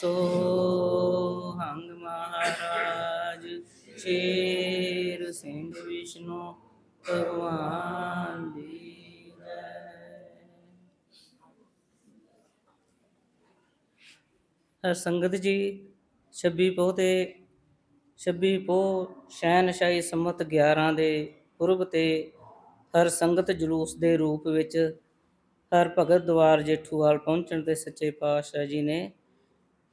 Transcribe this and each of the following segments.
ਸੋ ਹੰਗ ਮਹਾਰਾਜ, ਸ਼ੇਰ ਸਿੰਘ ਵਿਸ਼ਨੂੰ ਭਗਵਾਨ ਦੀ ਹਰ ਸੰਗਤ ਜੀ 26 ਪੋਹ ਤੇ 26 ਪੋਹ ਸ਼ਹਿਨਸ਼ਾਹੀ ਸੰਮਤ 11 ਦੇ ਪੁਰਬ ਤੇ ਹਰ ਸੰਗਤ ਜਲੂਸ ਦੇ ਰੂਪ ਵਿੱਚ ਹਰ ਭਗਤ ਦਵਾਰ ਜੇਠੂਵਾਲ ਪਹੁੰਚਣ ਤੇ ਸੱਚੇ ਪਾਤਸ਼ਾਹ ਜੀ ਨੇ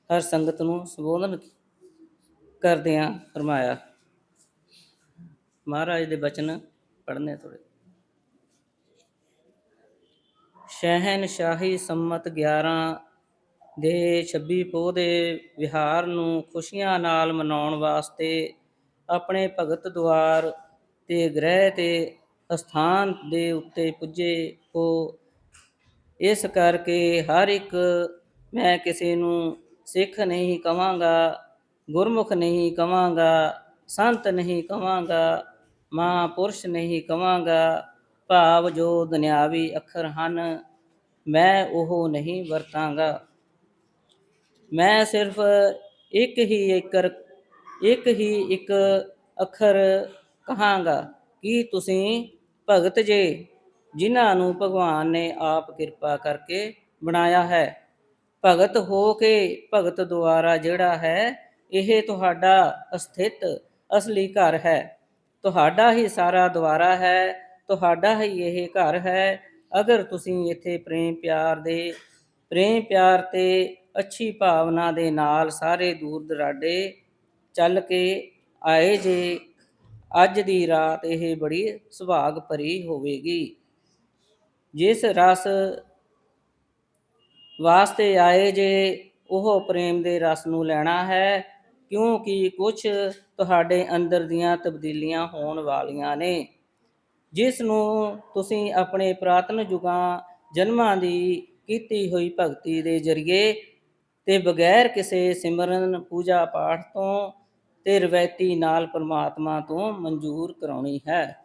ਹਰ ਸੰਗਤ ਨੂੰ ਸੰਬੋਧਨ ਕਰਦਿਆਂ ਫਰਮਾਇਆ। ਮਹਾਰਾਜ ਦੇ ਬਚਨ ਪੜ੍ਹਨੇ ਥੋੜੇ ਸ਼ਹਿਨਸ਼ਾਹੀ ਸੰਮਤ 11 ਦੇ 26 ਪੋਹ ਦੇ ਵਿਹਾਰ ਨੂੰ ਖੁਸ਼ੀਆਂ ਨਾਲ ਮਨਾਉਣ ਵਾਸਤੇ ਆਪਣੇ ਭਗਤ ਦੁਆਰ ਤੇ ਗ੍ਰਹਿ ਤੇ ਅਸਥਾਨ ਦੇ ਉੱਤੇ ਪੁੱਜੇ ਹੋ। ਇਸ ਕਰਕੇ ਹਰ ਇੱਕ ਮੈਂ ਕਿਸੇ ਨੂੰ ਸਿੱਖ ਨਹੀਂ ਕਵਾਂਗਾ, ਗੁਰਮੁਖ ਨਹੀਂ ਕਵਾਂਗਾ, ਸੰਤ ਨਹੀਂ ਕਵਾਂਗਾ, ਮਹਾਂਪੁਰਸ਼ ਨਹੀਂ ਕਵਾਂਗਾ, ਭਾਵ ਜੋ ਦੁਨਿਆਵੀ ਅੱਖਰ ਹਨ, ਮੈਂ ਉਹ ਨਹੀਂ ਵਰਤਾਂਗਾ। ਮੈਂ ਸਿਰਫ ਇੱਕ ਹੀ ਇੱਕਰ ਇੱਕ ਹੀ ਇੱਕ ਅੱਖਰ ਕਹਾਂਗਾ, ਕਿ ਤੁਸੀਂ ਭਗਤ ਜੇ, ਜਿਨ੍ਹਾਂ ਨੂੰ ਭਗਵਾਨ ਨੇ ਆਪ ਕਿਰਪਾ ਕਰਕੇ ਬਣਾਇਆ ਹੈ? ਭਗਤ ਹੋ ਕੇ ਭਗਤ ਦੁਆਰਾ ਜਿਹੜਾ ਹੈ, ਇਹ ਤੁਹਾਡਾ ਅਸਥਿਤ ਅਸਲੀ ਘਰ ਹੈ। ਤੁਹਾਡਾ ਹੀ ਸਾਰਾ ਦੁਆਰਾ ਹੈ, ਤੁਹਾਡਾ ਹੀ ਇਹ ਘਰ ਹੈ। ਅਗਰ ਤੁਸੀਂ ਇੱਥੇ ਪ੍ਰੇਮ ਪਿਆਰ ਦੇ, ਪ੍ਰੇਮ ਪਿਆਰ ਤੇ ਅੱਛੀ ਭਾਵਨਾ ਦੇ ਨਾਲ ਸਾਰੇ ਦੂਰ ਦਰਾਡੇ ਚੱਲ ਕੇ ਆਏ ਜੇ, ਅੱਜ ਦੀ ਰਾਤ ਇਹ ਬੜੀ ਸੁਭਾਗ ਭਰੀ ਹੋਵੇਗੀ। ਜਿਸ ਰਸ ਵਾਸਤੇ ਆਏ ਜੇ, ਉਹ ਪ੍ਰੇਮ ਦੇ ਰਸ ਨੂੰ ਲੈਣਾ ਹੈ, ਕਿਉਂਕਿ ਕੁਝ ਤੁਹਾਡੇ ਅੰਦਰ ਦੀਆਂ ਤਬਦੀਲੀਆਂ ਹੋਣ ਵਾਲੀਆਂ ਨੇ। ਜਿਸ ਨੂੰ ਤੁਸੀਂ ਆਪਣੇ ਪ੍ਰਾਤਨ ਯੁਗਾਂ ਜਨਮਾਂ ਦੀ ਕੀਤੀ ਹੋਈ ਭਗਤੀ ਦੇ ਜ਼ਰੀਏ ਤੇ ਬਗੈਰ ਕਿਸੇ ਸਿਮਰਨ ਪੂਜਾ ਪਾਠ ਤੋਂ ਤੇ ਰਵਾਇਤੀ ਨਾਲ ਪਰਮਾਤਮਾ ਤੋਂ ਮਨਜ਼ੂਰ ਕਰਾਉਣੀ ਹੈ।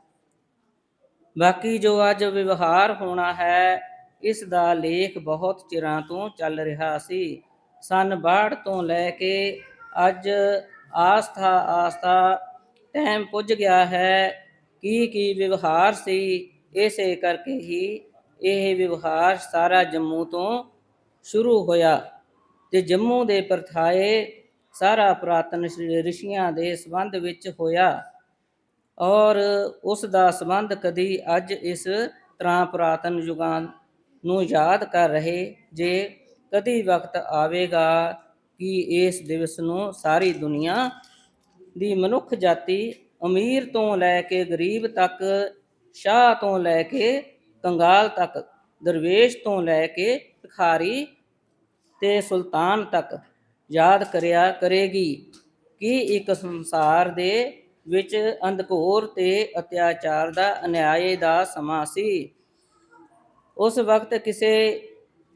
ਬਾਕੀ ਜੋ ਅੱਜ ਵਿਵਹਾਰ ਹੋਣਾ ਹੈ ਇਸ ਦਾ ਲੇਖ ਬਹੁਤ ਚਿਰਾਂ ਤੋਂ ਚੱਲ ਰਿਹਾ ਸੀ। ਸਨ 62 ਤੋਂ ਲੈ ਕੇ ਅੱਜ ਆਸਥਾ ਆਸਥਾ ਟਾਈਮ ਪੁੱਜ ਗਿਆ ਹੈ। ਕੀ ਕੀ ਵਿਵਹਾਰ ਸੀ, ਇਸੇ ਕਰਕੇ ਹੀ ਇਹ ਵਿਵਹਾਰ ਸਾਰਾ ਜੰਮੂ ਤੋਂ ਸ਼ੁਰੂ ਹੋਇਆ ਤੇ ਜੰਮੂ ਦੇ ਪਰਥਾਏ ਸਾਰਾ ਪੁਰਾਤਨ ਰਿਸ਼ੀਆਂ ਦੇ ਸੰਬੰਧ ਵਿੱਚ ਹੋਇਆ ਔਰ ਉਸ ਦਾ ਸੰਬੰਧ ਕਦੀ ਅੱਜ ਇਸ ਤਰ੍ਹਾਂ ਪੁਰਾਤਨ ਯੁਗਾਂ ਨੂੰ ਯਾਦ ਕਰ ਰਹੇ, ਜੇ ਕਦੀ ਵਕਤ ਆਵੇਗਾ ਕਿ ਇਸ ਦਿਵਸ ਨੂੰ ਸਾਰੀ ਦੁਨੀਆ ਦੀ ਮਨੁੱਖ ਜਾਤੀ ਅਮੀਰ ਤੋਂ ਲੈ ਕੇ ਗਰੀਬ ਤੱਕ, ਸ਼ਾਹ ਤੋਂ ਲੈ ਕੇ ਕੰਗਾਲ ਤੱਕ, ਦਰਵੇਸ਼ ਤੋਂ ਲੈ ਕੇ ਭਿਖਾਰੀ ਤੇ ਸੁਲਤਾਨ ਤੱਕ ਯਾਦ ਕਰਿਆ ਕਰੇਗੀ ਕਿ ਇੱਕ ਸੰਸਾਰ ਦੇ ਵਿੱਚ ਅੰਧਕੋਰ ਤੇ ਅਤਿਆਚਾਰ ਦਾ ਅਨਿਆਏ ਦਾ ਸਮਾਂ ਸੀ। ਉਸ ਵਕਤ ਕਿਸੇ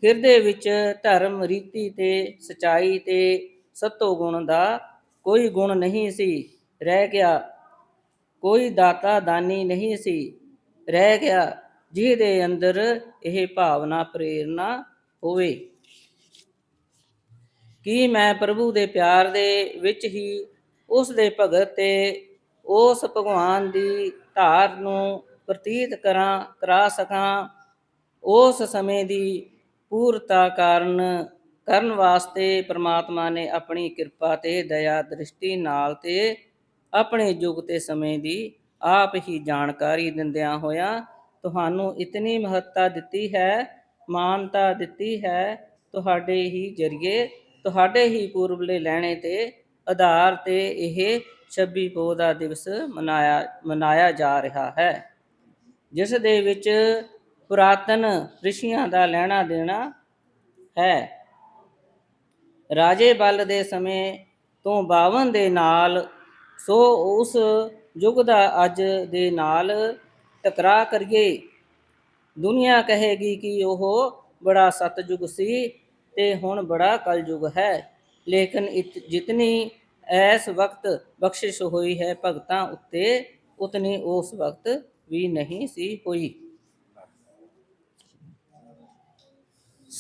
ਹਿਰਦੇ ਵਿੱਚ ਧਰਮ, ਰੀਤੀ ਤੇ ਸਚਾਈ ਤੇ ਸਤੋ ਗੁਣ ਦਾ ਕੋਈ ਗੁਣ ਨਹੀਂ ਸੀ। ਰਹਿ ਗਿਆ। ਕੋਈ ਦਾਤਾ ਦਾਨੀ ਨਹੀਂ ਸੀ। ਰਹਿ ਗਿਆ। ਜਿਹਦੇ ਅੰਦਰ ਇਹ ਭਾਵਨਾ, ਪ੍ਰੇਰਣਾ ਹੋਵੇ। ਕਿ ਮੈਂ ਪ੍ਰਭੂ ਦੇ ਪਿਆਰ ਦੇ ਵਿੱਚ ਹੀ ਉਸ ਦੇ ਭਗਤ ਤੇ ਉਸ ਭਗਵਾਨ ਦੀ ਧਾਰ ਨੂੰ ਪ੍ਰਤੀਤ ਕਰਾਂ, ਕਰਾ ਸਕਾਂ? ਉਸ ਸਮੇਂ ਦੀ ਪੂਰਤਾ ਕਾਰਨ ਕਰਨ ਵਾਸਤੇ ਪ੍ਰਮਾਤਮਾ ਨੇ ਆਪਣੀ ਕਿਰਪਾ ਤੇ ਦਇਆ ਦ੍ਰਿਸ਼ਟੀ ਨਾਲ ਤੇ ਆਪਣੇ ਯੁੱਗ ਤੇ ਸਮੇਂ ਦੀ ਆਪ ਹੀ ਜਾਣਕਾਰੀ ਦਿੰਦਿਆਂ ਹੋਇਆਂ ਤੁਹਾਨੂੰ ਇਤਨੀ ਮਹੱਤਤਾ ਦਿੱਤੀ ਹੈ, ਮਾਨਤਾ ਦਿੱਤੀ ਹੈ, ਤੁਹਾਡੇ ਹੀ ਜਰੀਏ, ਤੁਹਾਡੇ ਹੀ ਪੂਰਬਲੇ ਲੈਣੇ ਤੇ ਆਧਾਰ ਤੇ ਇਹ 26 ਪੋਹ ਦਾ ਦਿਵਸ ਮਨਾਇਆ ਮਨਾਇਆ ਜਾ ਰਿਹਾ ਹੈ। ਜਿਸ ਦੇ ਵਿੱਚ ਪੁਰਾਤਨ ਰਿਸ਼ੀਆਂ ਦਾ ਲੈਣਾ ਦੇਣਾ ਹੈ। ਰਾਜੇ ਬਲ ਦੇ ਸਮੇਂ ਤੋਂ 52 ਦੇ ਨਾਲ, ਸੋ ਉਸ ਯੁੱਗ ਦਾ ਅੱਜ ਦੇ ਨਾਲ ਟਕਰਾ ਕਰੀਏ। ਦੁਨੀਆ ਕਹੇਗੀ ਕਿ ਉਹ ਬੜਾ ਸਤਜੁਗ ਸੀ ਤੇ ਹੁਣ ਬੜਾ ਕਲਯੁਗ ਹੈ। ਲੇਕਿਨ ਇਤ- ਜਿਤਨੀ ਇਸ ਵਕਤ ਬਖਸ਼ਿਸ਼ ਹੋਈ ਹੈ ਭਗਤਾਂ ਉੱਤੇ, ਉਤਨੀ ਉਸ ਵਕਤ ਵੀ ਨਹੀਂ ਸੀ ਹੋਈ।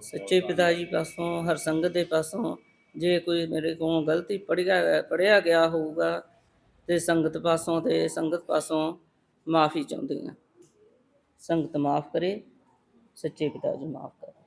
ਸੱਚੇ ਪਿਤਾ ਜੀ ਪਾਸੋਂ, ਹਰ ਸੰਗਤ ਦੇ ਪਾਸੋਂ, ਜੇ ਕੋਈ ਮੇਰੇ ਕੋਲੋਂ ਗਲਤੀ ਪੜਿਆ ਪੜਿਆ ਗਿਆ ਹੋਊਗਾ, ਤੇ ਸੰਗਤ ਪਾਸੋਂ ਤੇ ਸੰਗਤ ਪਾਸੋਂ ਮਾਫੀ ਚਾਹੁੰਦੀ ਹਾਂ। ਸੰਗਤ ਮਾਫ ਕਰੇ, ਸੱਚੇ ਪਿਤਾ ਜੀ ਮਾਫ ਕਰੇ